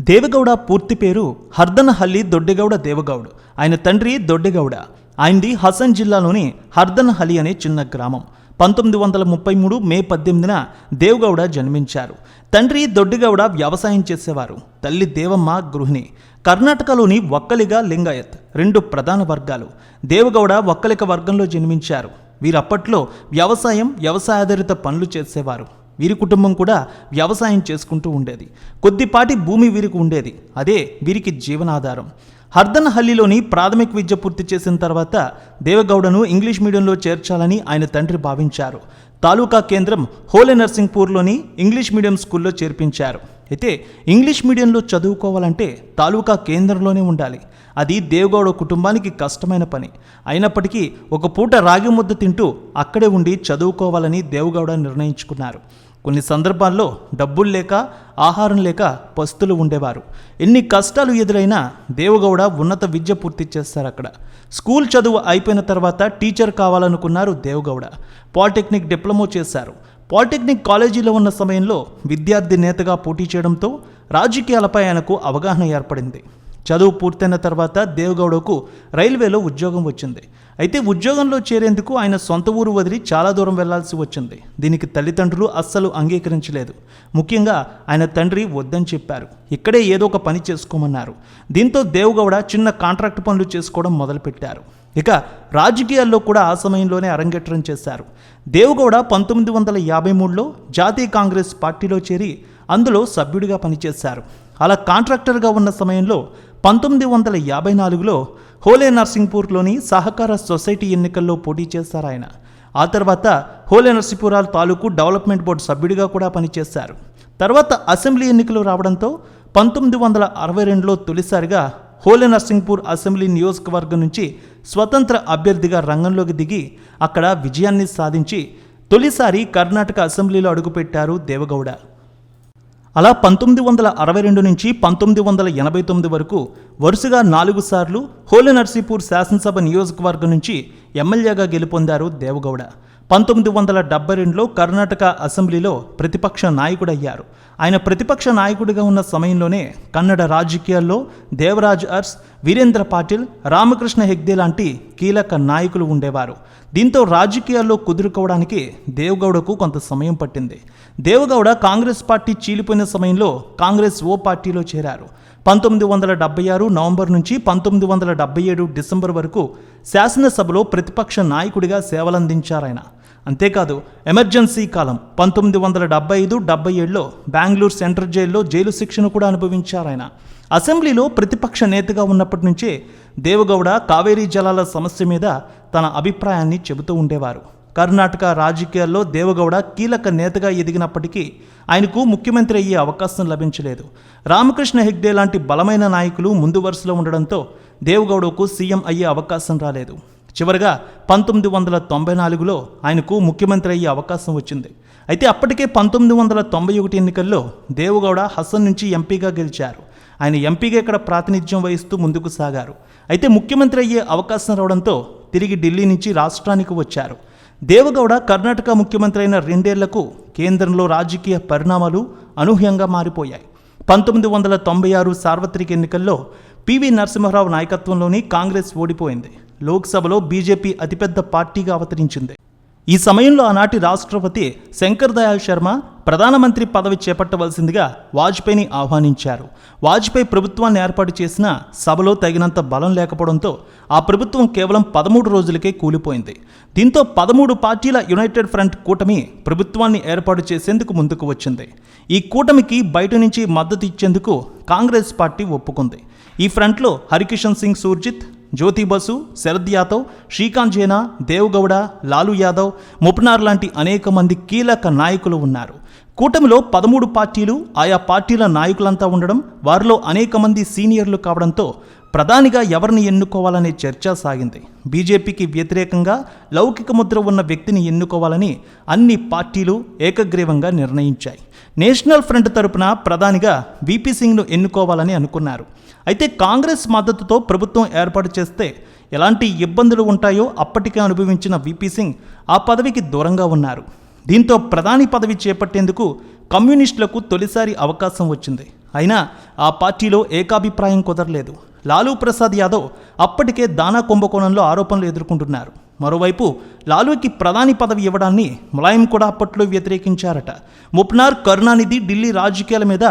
దేవగౌడ పూర్తి పేరు హర్దనహల్లి దొడ్డెగౌడ దేవగౌడ్. ఆయన తండ్రి దొడ్డెగౌడ. ఆయనది హసన్ జిల్లాలోని హర్దనహలి అనే చిన్న గ్రామం. పంతొమ్మిది వందల ముప్పై మూడు మే పద్దెనిమిదిన దేవగౌడ జన్మించారు. తండ్రి దొడ్డిగౌడ వ్యవసాయం చేసేవారు. తల్లి దేవమ్మ గృహిణి. కర్ణాటకలోని ఒక్కలిగా లింగాయత్ రెండు ప్రధాన వర్గాలు. దేవగౌడ ఒక్కలిక వర్గంలో జన్మించారు. వీరప్పట్లో వ్యవసాయం వ్యవసాయాధారిత పనులు చేసేవారు. వీరి కుటుంబం కూడా వ్యవసాయం చేసుకుంటూ ఉండేది. కొద్దిపాటి భూమి వీరికి ఉండేది. అదే వీరికి జీవనాధారం. హర్దన్హల్లిలోని ప్రాథమిక విద్య పూర్తి చేసిన తర్వాత దేవగౌడను ఇంగ్లీష్ మీడియంలో చేర్చాలని ఆయన తండ్రి భావించారు. తాలూకా కేంద్రం హోలే నర్సింగ్పూర్లోని ఇంగ్లీష్ మీడియం స్కూల్లో చేర్పించారు. అయితే ఇంగ్లీష్ మీడియంలో చదువుకోవాలంటే తాలూకా కేంద్రంలోనే ఉండాలి. అది దేవగౌడ కుటుంబానికి కష్టమైన పని. అయినప్పటికీ ఒక పూట రాగి ముద్ద తింటూ అక్కడే ఉండి చదువుకోవాలని దేవగౌడ నిర్ణయించుకున్నారు. కొన్ని సందర్భాల్లో డబ్బులు లేక ఆహారం లేక పస్తులు ఉండేవారు. ఎన్ని కష్టాలు ఎదురైనా దేవగౌడ ఉన్నత విద్య పూర్తి చేస్తారు అక్కడ. స్కూల్ చదువు అయిపోయిన తర్వాత టీచర్ కావాలనుకున్నారు దేవగౌడ. పాలిటెక్నిక్ డిప్లొమా చేశారు. పాలిటెక్నిక్ కాలేజీలో ఉన్న సమయంలో విద్యార్థి నేతగా పోటీ చేయడంతో రాజకీయాలపై ఆయనకు అవగాహన ఏర్పడింది. చదువు పూర్తయిన తర్వాత దేవగౌడకు రైల్వేలో ఉద్యోగం వచ్చింది. అయితే ఉద్యోగంలో చేరేందుకు ఆయన సొంత ఊరు వదిలి చాలా దూరం వెళ్ళాల్సి వచ్చింది. దీనికి తల్లిదండ్రులు అస్సలు అంగీకరించలేదు. ముఖ్యంగా ఆయన తండ్రి వద్దని చెప్పారు. ఇక్కడే ఏదో ఒక పని చేసుకోమన్నారు. దీంతో దేవగౌడ చిన్న కాంట్రాక్ట్ పనులు చేసుకోవడం మొదలుపెట్టారు. ఇక రాజకీయాల్లో కూడా ఆ సమయంలోనే అరంగేట్రం చేశారు. దేవగౌడ పంతొమ్మిది వందల యాభై మూడులో జాతీయ కాంగ్రెస్ పార్టీలో చేరి అందులో సభ్యుడిగా పనిచేశారు. అలా కాంట్రాక్టర్గా ఉన్న సమయంలో పంతొమ్మిది వందల యాభై నాలుగులో హోలే నర్సింగ్పూర్లోని సహకార సొసైటీ ఎన్నికల్లో పోటీ చేశారు ఆయన. ఆ తర్వాత హోలే నర్సింపురాల్ తాలూకు డెవలప్మెంట్ బోర్డు సభ్యుడిగా కూడా పనిచేశారు. తర్వాత అసెంబ్లీ ఎన్నికలు రావడంతో పంతొమ్మిది వందల అరవై రెండులో తొలిసారిగా హోలే నర్సింగ్పూర్ అసెంబ్లీ నియోజకవర్గం నుంచి స్వతంత్ర అభ్యర్థిగా రంగంలోకి దిగి అక్కడ విజయాన్ని సాధించి తొలిసారి కర్ణాటక అసెంబ్లీలో అడుగుపెట్టారు దేవగౌడ. అలా పంతొమ్మిది వందల అరవై రెండు నుంచి పంతొమ్మిది వందల ఎనభై తొమ్మిది వరకు వరుసగా నాలుగు సార్లు హోలీ నర్సీపూర్ శాసనసభ నియోజకవర్గం నుంచి ఎమ్మెల్యేగా గెలుపొందారు దేవగౌడ. పంతొమ్మిది వందల డెబ్బై రెండులో కర్ణాటక అసెంబ్లీలో ప్రతిపక్ష నాయకుడయ్యారు. ఆయన ప్రతిపక్ష నాయకుడిగా ఉన్న సమయంలోనే కన్నడ రాజకీయాల్లో దేవరాజ్ అర్స్ వీరేంద్ర పాటిల్ రామకృష్ణ హెగ్దే లాంటి కీలక నాయకులు ఉండేవారు. దీంతో రాజకీయాల్లో కుదురుకోవడానికి దేవగౌడకు కొంత సమయం పట్టింది. దేవగౌడ కాంగ్రెస్ పార్టీ చీలిపోయిన సమయంలో కాంగ్రెస్ ఓ పార్టీలో చేరారు. పంతొమ్మిది వందల డెబ్బై ఆరు నవంబర్ నుంచి పంతొమ్మిది వందల డెబ్బై ఏడు డిసెంబర్ వరకు శాసనసభలో ప్రతిపక్ష నాయకుడిగా సేవలందించారాయన. అంతేకాదు ఎమర్జెన్సీ కాలం పంతొమ్మిది వందల డెబ్బై ఐదు డెబ్బై ఏడులో బెంగళూరు సెంట్రల్ జైల్లో జైలు శిక్షను కూడా అనుభవించారాయన అసెంబ్లీలో ప్రతిపక్ష నేతగా ఉన్నప్పటి నుంచే దేవగౌడ కావేరీ జలాల సమస్య మీద తన అభిప్రాయాన్ని చెబుతూ ఉండేవారు. కర్ణాటక రాజకీయాల్లో దేవగౌడ కీలక నేతగా ఎదిగినప్పటికీ ఆయనకు ముఖ్యమంత్రి అయ్యే అవకాశం లభించలేదు. రామకృష్ణ హెగ్డే లాంటి బలమైన నాయకులు ముందు వరుసలో ఉండడంతో దేవగౌడకు సీఎం అయ్యే అవకాశం రాలేదు. చివరగా పంతొమ్మిది వందల తొంభై నాలుగులో ఆయనకు ముఖ్యమంత్రి అయ్యే అవకాశం వచ్చింది. అయితే అప్పటికే పంతొమ్మిది వందల తొంభై ఒకటి ఎన్నికల్లో దేవగౌడ హసన్ నుంచి ఎంపీగా గెలిచారు. ఆయన ఎంపీగా ఇక్కడ ప్రాతినిధ్యం వహిస్తూ ముందుకు సాగారు. అయితే ముఖ్యమంత్రి అయ్యే అవకాశం రావడంతో తిరిగి ఢిల్లీ నుంచి రాష్ట్రానికి వచ్చారు. దేవగౌడ కర్ణాటక ముఖ్యమంత్రి అయిన రెండేళ్ళకు కేంద్రంలో రాజకీయ పరిణామాలు అనూహ్యంగా మారిపోయాయి. పంతొమ్మిది వందల తొంభై ఆరు సార్వత్రిక ఎన్నికల్లో పివి నరసింహరావు నాయకత్వంలోని కాంగ్రెస్ ఓడిపోయింది. లోక్సభలో బీజేపీ అతిపెద్ద పార్టీగా అవతరించింది. ఈ సమయంలో ఆనాటి రాష్ట్రపతి శంకర్ దయాళ్ శర్మ ప్రధానమంత్రి పదవి చేపట్టవలసిందిగా వాజ్పేయిని ఆహ్వానించారు. వాజ్పేయి ప్రభుత్వాన్ని ఏర్పాటు చేసిన సభలో తగినంత బలం లేకపోవడంతో ఆ ప్రభుత్వం కేవలం పదమూడు రోజులకే కూలిపోయింది. దీంతో పదమూడు పార్టీల యునైటెడ్ ఫ్రంట్ కూటమి ప్రభుత్వాన్ని ఏర్పాటు చేసేందుకు ముందుకు వచ్చింది. ఈ కూటమికి బయట నుంచి మద్దతు ఇచ్చేందుకు కాంగ్రెస్ పార్టీ ఒప్పుకుంది. ఈ ఫ్రంట్లో హరికిషన్ సింగ్ సూర్జిత్ జ్యోతి బసు శరద్ యాదవ్ శ్రీకాంత్ జైనా దేవగౌడ లాలు యాదవ్ ముప్నార్ లాంటి అనేక మంది కీలక నాయకులు ఉన్నారు. కూటమిలో పదమూడు పార్టీలు ఆయా పార్టీల నాయకులంతా ఉండడం వారిలో అనేక మంది సీనియర్లు కావడంతో ప్రధానిగా ఎవరిని ఎన్నుకోవాలనే చర్చ సాగింది. బీజేపీకి వ్యతిరేకంగా లౌకిక ముద్ర ఉన్న వ్యక్తిని ఎన్నుకోవాలని అన్ని పార్టీలు ఏకగ్రీవంగా నిర్ణయించాయి. నేషనల్ ఫ్రంట్ తరపున ప్రధానిగా వీపీ సింగ్ను ఎన్నుకోవాలని అనుకున్నారు. అయితే కాంగ్రెస్ మద్దతుతో ప్రభుత్వం ఏర్పాటు చేస్తే ఎలాంటి ఇబ్బందులు ఉంటాయో అప్పటికే అనుభవించిన వీపీ సింగ్ ఆ పదవికి దూరంగా ఉన్నారు. దీంతో ప్రధాని పదవి చేపట్టేందుకు కమ్యూనిస్టులకు తొలిసారి అవకాశం వచ్చింది. అయినా ఆ పార్టీలో ఏకాభిప్రాయం కుదరలేదు. లాలూ ప్రసాద్ యాదవ్ అప్పటికే దానా కుంభకోణంలో ఆరోపణలు ఎదుర్కొంటున్నారు. మరోవైపు లాలూకి ప్రధాని పదవి ఇవ్వడాన్ని ములాయం కూడా అప్పట్లో వ్యతిరేకించారట. ముప్నార్ కరుణానిధి ఢిల్లీ రాజకీయాల మీద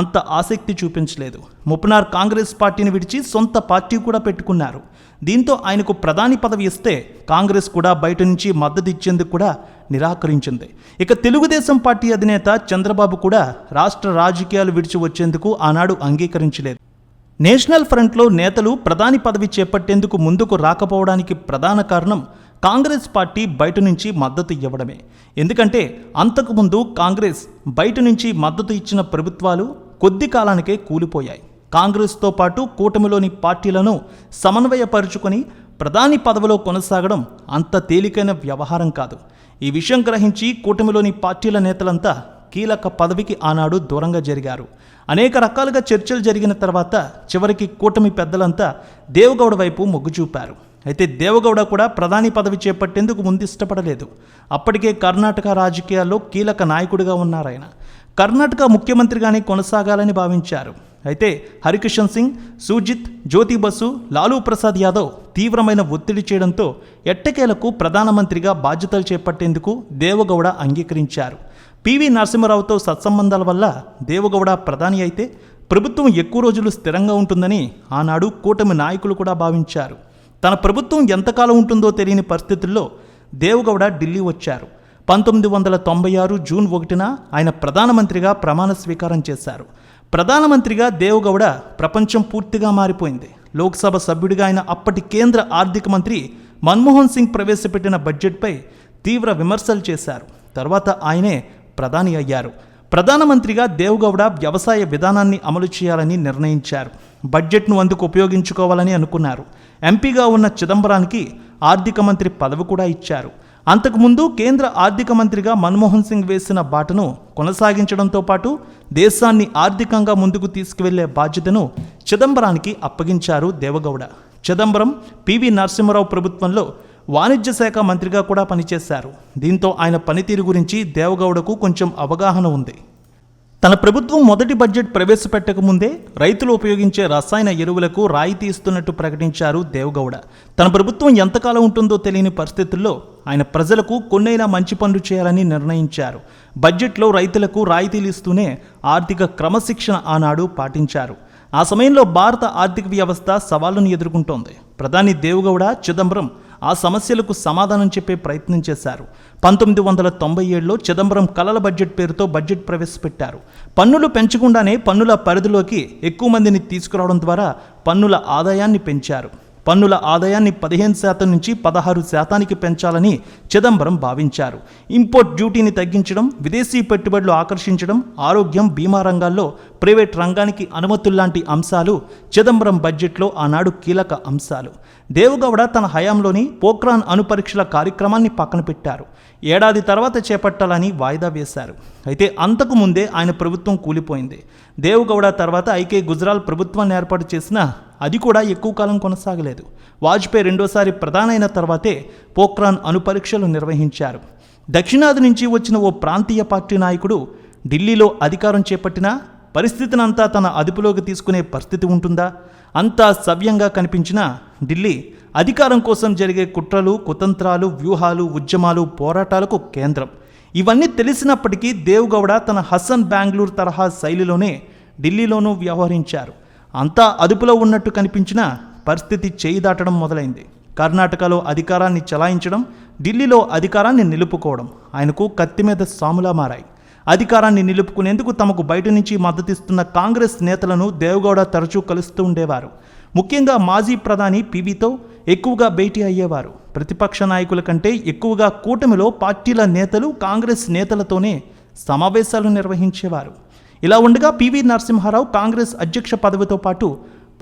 అంత ఆసక్తి చూపించలేదు. ముప్నార్ కాంగ్రెస్ పార్టీని విడిచి సొంత పార్టీ కూడా పెట్టుకున్నారు. దీంతో ఆయనకు ప్రధాని పదవి ఇస్తే కాంగ్రెస్ కూడా బయట నుంచి మద్దతు ఇచ్చేందుకు కూడా నిరాకరించింది. ఇక తెలుగుదేశం పార్టీ అధినేత చంద్రబాబు కూడా రాష్ట్ర రాజకీయాలు విడిచి వచ్చేందుకు ఆనాడు అంగీకరించలేదు. నేషనల్ ఫ్రంట్లో నేతలు ప్రధాని పదవి చేపట్టేందుకు ముందుకు రాకపోవడానికి ప్రధాన కారణం కాంగ్రెస్ పార్టీ బయట నుంచి మద్దతు ఇవ్వడమే. ఎందుకంటే అంతకుముందు కాంగ్రెస్ బయట నుంచి మద్దతు ఇచ్చిన ప్రభుత్వాలు కొద్ది కాలానికే కూలిపోయాయి. కాంగ్రెస్తో పాటు కూటమిలోని పార్టీలను సమన్వయపరుచుకొని ప్రధాని పదవిలో కొనసాగడం అంత తేలికైన వ్యవహారం కాదు. ఈ విషయం గ్రహించి కూటమిలోని పార్టీల నేతలంతా కీలక పదవికి ఆనాడు దూరంగా జరిగారు. అనేక రకాలుగా చర్చలు జరిగిన తర్వాత చివరికి కూటమి పెద్దలంతా దేవగౌడ వైపు మొగ్గు చూపారు. అయితే దేవగౌడ కూడా ప్రధాని పదవి చేపట్టేందుకు ముందు ఇష్టపడలేదు. అప్పటికే కర్ణాటక రాజకీయాల్లో కీలక నాయకుడిగా ఉన్నారాయన కర్ణాటక ముఖ్యమంత్రిగానే కొనసాగాలని భావించారు. అయితే హరికిషన్ సింగ్ సుజిత్ జ్యోతి బసు లాలూ ప్రసాద్ యాదవ్ తీవ్రమైన ఒత్తిడి చేయడంతో ఎట్టకేలకు ప్రధానమంత్రిగా బాధ్యతలు చేపట్టేందుకు దేవగౌడ అంగీకరించారు. పివి నరసింహరావుతో సత్సంబంధాల వల్ల దేవగౌడ ప్రధాని అయితే ప్రభుత్వం ఎక్కువ రోజులు స్థిరంగా ఉంటుందని ఆనాడు కూటమి నాయకులు కూడా భావించారు. తన ప్రభుత్వం ఎంతకాలం ఉంటుందో తెలియని పరిస్థితుల్లో దేవగౌడ ఢిల్లీ వచ్చారు. పంతొమ్మిది వందల తొంభై ఆరు జూన్ ఒకటిన ఆయన ప్రధానమంత్రిగా ప్రమాణ స్వీకారం చేశారు. ప్రధానమంత్రిగా దేవగౌడ ప్రపంచం పూర్తిగా మారిపోయింది. లోక్సభ సభ్యుడిగా ఆయన అప్పటి కేంద్ర ఆర్థిక మంత్రి మన్మోహన్ సింగ్ ప్రవేశపెట్టిన బడ్జెట్పై తీవ్ర విమర్శలు చేశారు. తర్వాత ఆయనే ప్రధాని అయ్యారు. ప్రధానమంత్రిగా దేవగౌడ వ్యవసాయ విధానాన్ని అమలు చేయాలని నిర్ణయించారు. బడ్జెట్ను అందుకు ఉపయోగించుకోవాలని అనుకున్నారు. ఎంపీగా ఉన్న చిదంబరానికి ఆర్థిక మంత్రి పదవి కూడా ఇచ్చారు. అంతకుముందు కేంద్ర ఆర్థిక మంత్రిగా మన్మోహన్ సింగ్ వేసిన బాటను కొనసాగించడంతో పాటు దేశాన్ని ఆర్థికంగా ముందుకు తీసుకువెళ్ళే బాధ్యతను చిదంబరానికి అప్పగించారు దేవగౌడ. చిదంబరం పివి నరసింహరావు ప్రభుత్వంలో వాణిజ్య శాఖ మంత్రిగా కూడా పనిచేశారు. దీంతో ఆయన పనితీరు గురించి దేవగౌడకు కొంచెం అవగాహన ఉంది. తన ప్రభుత్వం మొదటి బడ్జెట్ ప్రవేశపెట్టక ముందే రైతులు ఉపయోగించే రసాయన ఎరువులకు రాయితీ ఇస్తున్నట్టు ప్రకటించారు దేవగౌడ. తన ప్రభుత్వం ఎంతకాలం ఉంటుందో తెలియని పరిస్థితుల్లో ఆయన ప్రజలకు కొన్నైనా మంచి పనులు చేయాలని నిర్ణయించారు. బడ్జెట్లో రైతులకు రాయితీలు ఇస్తూనే ఆర్థిక క్రమశిక్షణ ఆనాడు పాటించారు. ఆ సమయంలో భారత ఆర్థిక వ్యవస్థ సవాళ్ళను ఎదుర్కొంటోంది. ప్రధాని దేవగౌడ చిదంబరం ఆ సమస్యలకు సమాధానం చెప్పే ప్రయత్నం చేశారు. పంతొమ్మిది వందల తొంభై ఏడులో చిదంబరం కలల బడ్జెట్ పేరుతో బడ్జెట్ ప్రవేశపెట్టారు. పన్నులు పెంచకుండానే పన్నుల పరిధిలోకి ఎక్కువ మందిని తీసుకురావడం ద్వారా పన్నుల ఆదాయాన్ని పెంచారు. పన్నుల ఆదాయాన్ని పదిహేను శాతం నుంచి పదహారు శాతానికి పెంచాలని చిదంబరం భావించారు. ఇంపోర్ట్ డ్యూటీని తగ్గించడం విదేశీ పెట్టుబడులు ఆకర్షించడం ఆరోగ్యం బీమా రంగాల్లో ప్రైవేట్ రంగానికి అనుమతుల్లాంటి అంశాలు చిదంబరం బడ్జెట్లో ఆనాడు కీలక అంశాలు. దేవగౌడ తన హయాంలోని పోఖ్రాన్ అణుపరీక్షల కార్యక్రమాన్ని పక్కన పెట్టారు. ఏడాది తర్వాత చేపట్టాలని వాయిదా వేశారు. అయితే అంతకు ముందే ఆయన ప్రభుత్వం కూలిపోయింది. దేవగౌడ తర్వాత ఐకే గుజరాల్ ప్రభుత్వాన్ని ఏర్పాటు చేసిన అది కూడా ఎక్కువ కాలం కొనసాగలేదు. వాజ్పేయి రెండోసారి ప్రధానైన తర్వాతే పోఖ్రాన్ అణుపరీక్షలు నిర్వహించారు. దక్షిణాది నుంచి వచ్చిన ఓ ప్రాంతీయ పార్టీ నాయకుడు ఢిల్లీలో అధికారం చేపట్టినా పరిస్థితినంతా తన అదుపులోకి తీసుకునే పరిస్థితి ఉంటుందా? అంతా సవ్యంగా కనిపించిన ఢిల్లీ అధికారం కోసం జరిగే కుట్రలు కుతంత్రాలు వ్యూహాలు ఉద్యమాలు పోరాటాలకు కేంద్రం. ఇవన్నీ తెలిసినప్పటికీ దేవ్గౌడ తన హసన్ బెంగళూరు తరహా శైలిలోనే ఢిల్లీలోనూ వ్యవహరించారు. అంతా అదుపులో ఉన్నట్టు కనిపించినా పరిస్థితి చేయి దాటడం మొదలైంది. కర్ణాటకలో అధికారాన్ని చలాయించడం ఢిల్లీలో అధికారాన్ని నిలుపుకోవడం ఆయనకు కత్తి మీద సాములా మారాయి. అధికారాన్ని నిలుపుకునేందుకు తమకు బయట నుంచి మద్దతిస్తున్న కాంగ్రెస్ నేతలను దేవగౌడ తరచూ కలుస్తూ ఉండేవారు. ముఖ్యంగా మాజీ ప్రధాని పివితో ఎక్కువగా భేటీ అయ్యేవారు. ప్రతిపక్ష నాయకుల కంటే ఎక్కువగా కూటమిలో పార్టీల నేతలు కాంగ్రెస్ నేతలతోనే సమావేశాలు నిర్వహించేవారు. ఇలా ఉండగా పివి నరసింహారావు కాంగ్రెస్ అధ్యక్ష పదవితో పాటు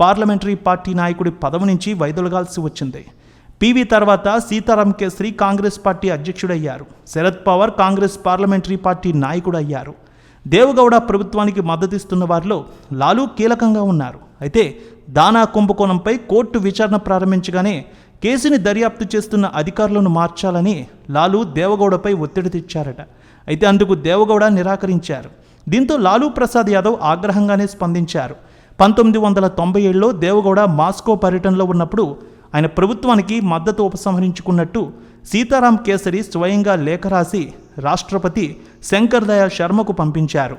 పార్లమెంటరీ పార్టీ నాయకుడి పదవి నుంచి వైదొలగాల్సి వచ్చింది. పివి తర్వాత సీతారాం కేసరి కాంగ్రెస్ పార్టీ అధ్యక్షుడయ్యారు. శరద్ పవార్ కాంగ్రెస్ పార్లమెంటరీ పార్టీ నాయకుడు అయ్యారు దేవగౌడ ప్రభుత్వానికి మద్దతిస్తున్న వారిలో లాలూ కీలకంగా ఉన్నారు. అయితే దానా కుంభకోణంపై కోర్టు విచారణ ప్రారంభించగానే కేసుని దర్యాప్తు చేస్తున్న అధికారులను మార్చాలని లాలూ దేవగౌడపై ఒత్తిడి తెచ్చారట. అయితే అందుకు దేవగౌడ నిరాకరించారు. దీంతో లాలూ ప్రసాద్ యాదవ్ ఆగ్రహంగానే స్పందించారు. పంతొమ్మిది వందల తొంభై ఏడులో దేవగౌడ మాస్కో పర్యటనలో ఉన్నప్పుడు ఆయన ప్రభుత్వానికి మద్దతు ఉపసంహరించుకున్నట్టు సీతారాం కేసరి స్వయంగా లేఖ రాసి రాష్ట్రపతి శంకర్ దయాళ్ శర్మకు పంపించారు.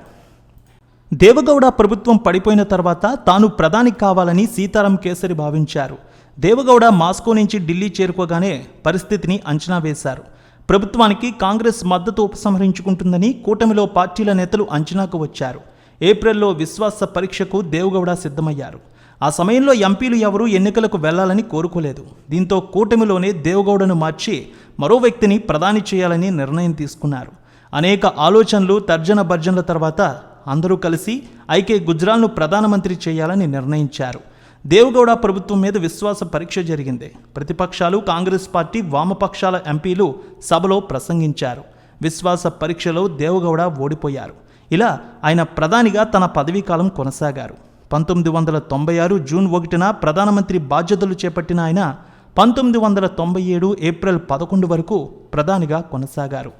దేవగౌడ ప్రభుత్వం పడిపోయిన తర్వాత తాను ప్రధాని కావాలని సీతారాం కేసరి భావించారు. దేవగౌడ మాస్కో నుంచి ఢిల్లీ చేరుకోగానే పరిస్థితిని అంచనా వేశారు. ప్రభుత్వానికి కాంగ్రెస్ మద్దతు ఉపసంహరించుకుంటుందని కూటమిలో పార్టీల నేతలు అంచనాకు వచ్చారు. ఏప్రిల్లో విశ్వాస పరీక్షకు దేవగౌడ సిద్ధమయ్యారు. ఆ సమయంలో ఎంపీలు ఎవరూ ఎన్నికలకు వెళ్ళాలని కోరుకోలేదు. దీంతో కూటమిలోనే దేవగౌడను మార్చి మరో వ్యక్తిని ప్రధాని చేయాలని నిర్ణయం తీసుకున్నారు. అనేక ఆలోచనలు తర్జన భర్జనల తర్వాత అందరూ కలిసి ఐకే గుజ్రాల్ను ప్రధానమంత్రి చేయాలని నిర్ణయించారు. దేవగౌడ ప్రభుత్వం మీద విశ్వాస పరీక్ష జరిగింది. ప్రతిపక్షాలు కాంగ్రెస్ పార్టీ వామపక్షాల ఎంపీలు సభలో ప్రసంగించారు. విశ్వాస పరీక్షలో దేవగౌడ ఓడిపోయారు. ఇలా ఆయన ప్రధానిగా తన పదవీకాలం కొనసాగారు. పంతొమ్మిది వందల తొంభై ఆరు జూన్ ఒకటిన ప్రధానమంత్రి బాధ్యతలు చేపట్టిన ఆయన పంతొమ్మిది వందల తొంభై ఏడు ఏప్రిల్ పదకొండు వరకు ప్రధానిగా కొనసాగారు.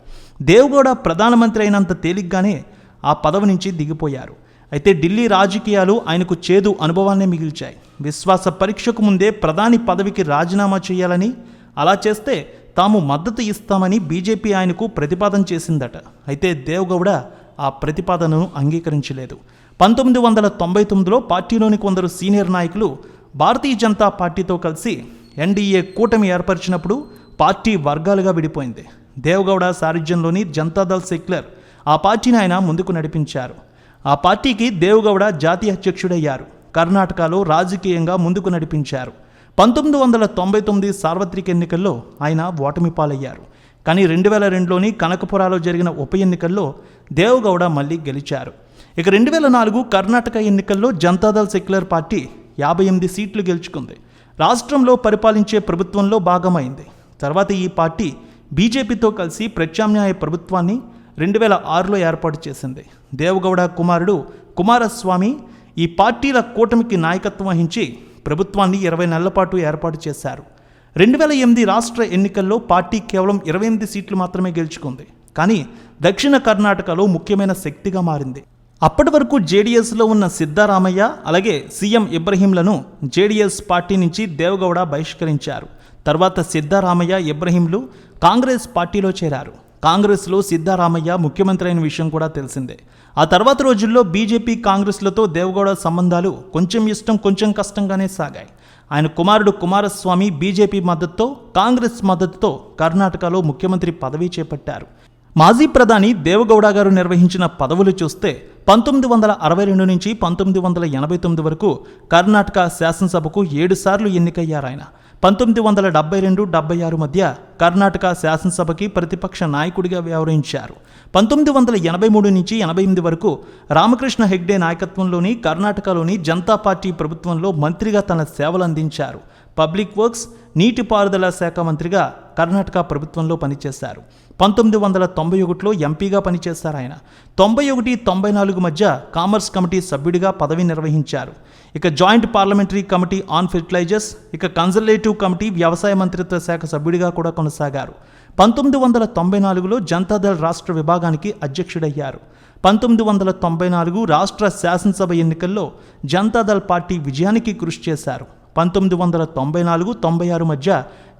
దేవగౌడ ప్రధానమంత్రి అయినంత తేలిగ్గానే ఆ పదవి నుంచి దిగిపోయారు. అయితే ఢిల్లీ రాజకీయాలు ఆయనకు చేదు అనుభవాన్నే మిగిల్చాయి. విశ్వాస పరీక్షకు ముందే ప్రధాని పదవికి రాజీనామా చేయాలని అలా చేస్తే తాము మద్దతు ఇస్తామని బీజేపీ ఆయనకు ప్రతిపాదన చేసిందట. అయితే దేవగౌడ ఆ ప్రతిపాదనను అంగీకరించలేదు. పంతొమ్మిది వందల తొంభై తొమ్మిదిలో పార్టీలోని కొందరు సీనియర్ నాయకులు భారతీయ జనతా పార్టీతో కలిసి ఎన్డీఏ కూటమి ఏర్పరిచినప్పుడు పార్టీ వర్గాలుగా విడిపోయింది. దేవగౌడ సారథ్యంలోని జనతాదళ్ సెక్యులర్ ఆ పార్టీని ఆయన ముందుకు నడిపించారు. ఆ పార్టీకి దేవగౌడ జాతీయ అధ్యక్షుడయ్యారు. కర్ణాటకలో రాజకీయంగా ముందుకు నడిపించారు. పంతొమ్మిది వందల తొంభై తొమ్మిది సార్వత్రిక ఎన్నికల్లో ఆయన ఓటమి పాలయ్యారు. కానీ రెండు వేల రెండులోని కనకపురాలో జరిగిన ఉప ఎన్నికల్లో దేవగౌడ మళ్ళీ గెలిచారు. ఇక రెండు వేల నాలుగు కర్ణాటక ఎన్నికల్లో జనతాదళ్ సెక్యులర్ పార్టీ యాభై ఎనిమిది సీట్లు గెలుచుకుంది. రాష్ట్రంలో పరిపాలించే ప్రభుత్వంలో భాగమైంది. తర్వాత ఈ పార్టీ బీజేపీతో కలిసి ప్రత్యామ్నాయ ప్రభుత్వాన్ని రెండు వేల ఆరులో ఏర్పాటు చేసింది. దేవగౌడ కుమారుడు కుమారస్వామి ఈ పార్టీల కూటమికి నాయకత్వం వహించి ప్రభుత్వాన్ని ఇరవై నెలల పాటు ఏర్పాటు చేశారు. రెండు వేల ఎనిమిది రాష్ట్ర ఎన్నికల్లో పార్టీ కేవలం ఇరవై ఎనిమిది సీట్లు మాత్రమే గెలుచుకుంది. కానీ దక్షిణ కర్ణాటకలో ముఖ్యమైన శక్తిగా మారింది. అప్పటి వరకు జేడీఎస్లో ఉన్న సిద్ధారామయ్య అలాగే సీఎం ఇబ్రహీంలను జేడీఎస్ పార్టీ నుంచి దేవగౌడ బహిష్కరించారు. తర్వాత సిద్ధారామయ్య ఇబ్రహీంలు కాంగ్రెస్ పార్టీలో చేరారు. కాంగ్రెస్లో సిద్ధారామయ్య ముఖ్యమంత్రి అయిన విషయం కూడా తెలిసిందే. ఆ తర్వాత రోజుల్లో బీజేపీ కాంగ్రెస్లతో దేవగౌడ సంబంధాలు కొంచెం ఇష్టం కొంచెం కష్టంగానే సాగాయి. ఆయన కుమారుడు కుమారస్వామి బీజేపీ మద్దతుతో కాంగ్రెస్ మద్దతుతో కర్ణాటకలో ముఖ్యమంత్రి పదవి చేపట్టారు. మాజీ ప్రధాని దేవగౌడ గారు నిర్వహించిన పదవులు చూస్తే పంతొమ్మిది వందల అరవై రెండు నుంచి పంతొమ్మిది వందల ఎనభై తొమ్మిది వరకు కర్ణాటక శాసనసభకు ఏడుసార్లు ఎన్నికయ్యారు ఆయన పంతొమ్మిది వందల డెబ్బై రెండు డెబ్బై ఆరు మధ్య కర్ణాటక శాసనసభకి ప్రతిపక్ష నాయకుడిగా వ్యవహరించారు. పంతొమ్మిది వందల ఎనభై మూడు నుంచి ఎనభై ఎనిమిది వరకు రామకృష్ణ హెగ్డే నాయకత్వంలోని కర్ణాటకలోని జనతా పార్టీ ప్రభుత్వంలో మంత్రిగా తన సేవలు అందించారు పబ్లిక్ వర్క్స్ నీటిపారుదల శాఖ మంత్రిగా కర్ణాటక ప్రభుత్వంలో పనిచేశారు. పంతొమ్మిది వందల తొంభై ఒకటిలో ఎంపీగా పనిచేశారు ఆయన. తొంభై ఒకటి తొంభై నాలుగు మధ్య కామర్స్ కమిటీ సభ్యుడిగా పదవి నిర్వహించారు. ఇక joint parliamentary committee on fertilizers ఇక కన్జర్వేటివ్ కమిటీ వ్యవసాయ మంత్రిత్వ శాఖ సభ్యుడిగా కూడా కొనసాగారు. పంతొమ్మిది వందల తొంభై నాలుగులో జనతాదళ్ రాష్ట్ర విభాగానికి అధ్యక్షుడయ్యారు. పంతొమ్మిది వందల తొంభై నాలుగు రాష్ట్ర శాసనసభ ఎన్నికల్లో జనతాదళ్ పార్టీ విజయానికి కృషి చేశారు. పంతొమ్మిది వందల తొంభై నాలుగు తొంభై ఆరు మధ్య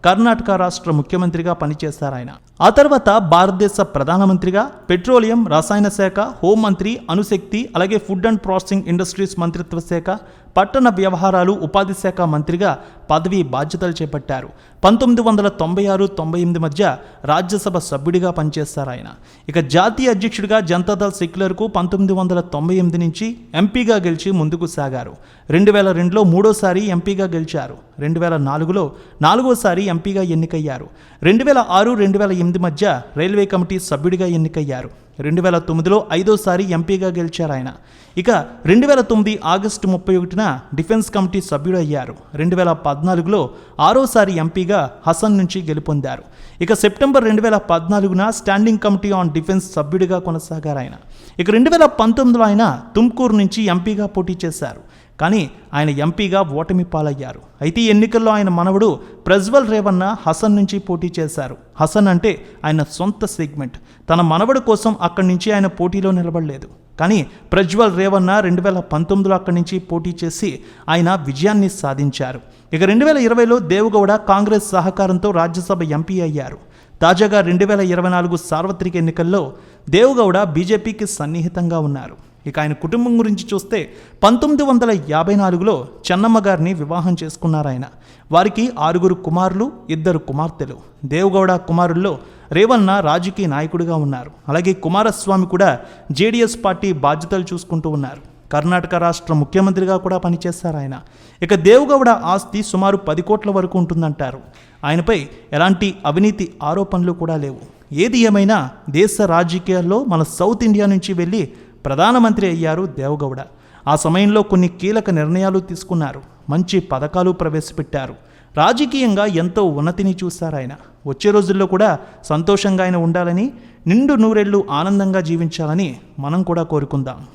కర్ణాటక రాష్ట్ర ముఖ్యమంత్రిగా పనిచేశారు ఆయన. ఆ తర్వాత భారతదేశ ప్రధానమంత్రిగా పెట్రోలియం రసాయన శాఖ హోంమంత్రి అణుశక్తి అలాగే ఫుడ్ అండ్ ప్రాసెసింగ్ ఇండస్ట్రీస్ మంత్రిత్వ శాఖ పట్టణ వ్యవహారాలు ఉపాధి శాఖ మంత్రిగా పదవి బాధ్యతలు చేపట్టారు. పంతొమ్మిది వందల తొంభై ఆరు తొంభై ఎనిమిది మధ్య రాజ్యసభ సభ్యుడిగా పనిచేస్తారు ఆయన. ఇక జాతీయ అధ్యక్షుడిగా జనతాదళ్ సెక్యులర్కు పంతొమ్మిది వందల తొంభై ఎనిమిది నుంచి ఎంపీగా గెలిచి ముందుకు సాగారు. రెండు వేల రెండులో మూడోసారి ఎంపీగా గెలిచారు. రెండు వేల నాలుగులో నాలుగోసారి ఎంపీగా ఎన్నికయ్యారు. రెండు వేల ఆరు రెండు వేల ఎనిమిది మధ్య రైల్వే కమిటీ సభ్యుడిగా ఎన్నికయ్యారు. రెండు వేల తొమ్మిదిలో ఐదోసారి ఎంపీగా గెలిచారు ఆయన. ఇక రెండు వేల తొమ్మిది ఆగస్టు ముప్పై ఒకటిన డిఫెన్స్ కమిటీ సభ్యుడు అయ్యారు రెండు వేల పద్నాలుగులో ఆరోసారి ఎంపీగా హసన్ నుంచి గెలుపొందారు. ఇక సెప్టెంబర్ రెండు వేల పద్నాలుగున స్టాండింగ్ కమిటీ ఆన్ డిఫెన్స్ సభ్యుడిగా కొనసాగారు ఆయన. ఇక రెండు వేల పంతొమ్మిదిలో ఆయన తుమ్కూరు నుంచి ఎంపీగా పోటీ చేశారు. కానీ ఆయన ఎంపీగా ఓటమి పాలయ్యారు. అయితే ఈ ఎన్నికల్లో ఆయన మనవడు ప్రజ్వల్ రేవన్న హసన్ నుంచి పోటీ చేశారు. హసన్ అంటే ఆయన సొంత సెగ్మెంట్. తన మనవడు కోసం అక్కడి నుంచి ఆయన పోటీలో నిలబడలేదు. కానీ ప్రజ్వల్ రేవన్న రెండు వేల పంతొమ్మిదిలో అక్కడి నుంచి పోటీ చేసి ఆయన విజయాన్ని సాధించారు. ఇక రెండు వేల ఇరవైలో దేవగౌడ కాంగ్రెస్ సహకారంతో రాజ్యసభ ఎంపీ అయ్యారు. తాజాగా రెండు వేల ఇరవై నాలుగు సార్వత్రిక ఎన్నికల్లో దేవగౌడ బీజేపీకి సన్నిహితంగా ఉన్నారు. ఇక ఆయన కుటుంబం గురించి చూస్తే పంతొమ్మిది వందల యాభై నాలుగులో చెన్నమ్మ గారిని వివాహం చేసుకున్నారు ఆయన. వారికి ఆరుగురు కుమారులు ఇద్దరు కుమార్తెలు. దేవగౌడ కుమారుల్లో రేవన్న రాజకీయ నాయకుడిగా ఉన్నారు. అలాగే కుమారస్వామి కూడా జేడీఎస్ పార్టీ బాధ్యతలు చూసుకుంటూ ఉన్నారు. కర్ణాటక రాష్ట్ర ముఖ్యమంత్రిగా కూడా పనిచేశారు ఆయన. ఇక దేవగౌడ ఆస్తి సుమారు పది కోట్ల వరకు ఉంటుందంటారు. ఆయనపై ఎలాంటి అవినీతి ఆరోపణలు కూడా లేవు. ఏది ఏమైనా దేశ రాజకీయాల్లో మన సౌత్ ఇండియా నుంచి వెళ్ళి ప్రధానమంత్రి అయ్యారు దేవగౌడ. ఆ సమయంలో కొన్ని కీలక నిర్ణయాలు తీసుకున్నారు. మంచి పథకాలు ప్రవేశపెట్టారు. రాజకీయంగా ఎంతో ఉన్నతిని చూశారు ఆయన. వచ్చే రోజుల్లో కూడా సంతోషంగా ఆయన ఉండాలని నిండు నూరెళ్ళు ఆనందంగా జీవించాలని మనం కూడా కోరుకుందాం.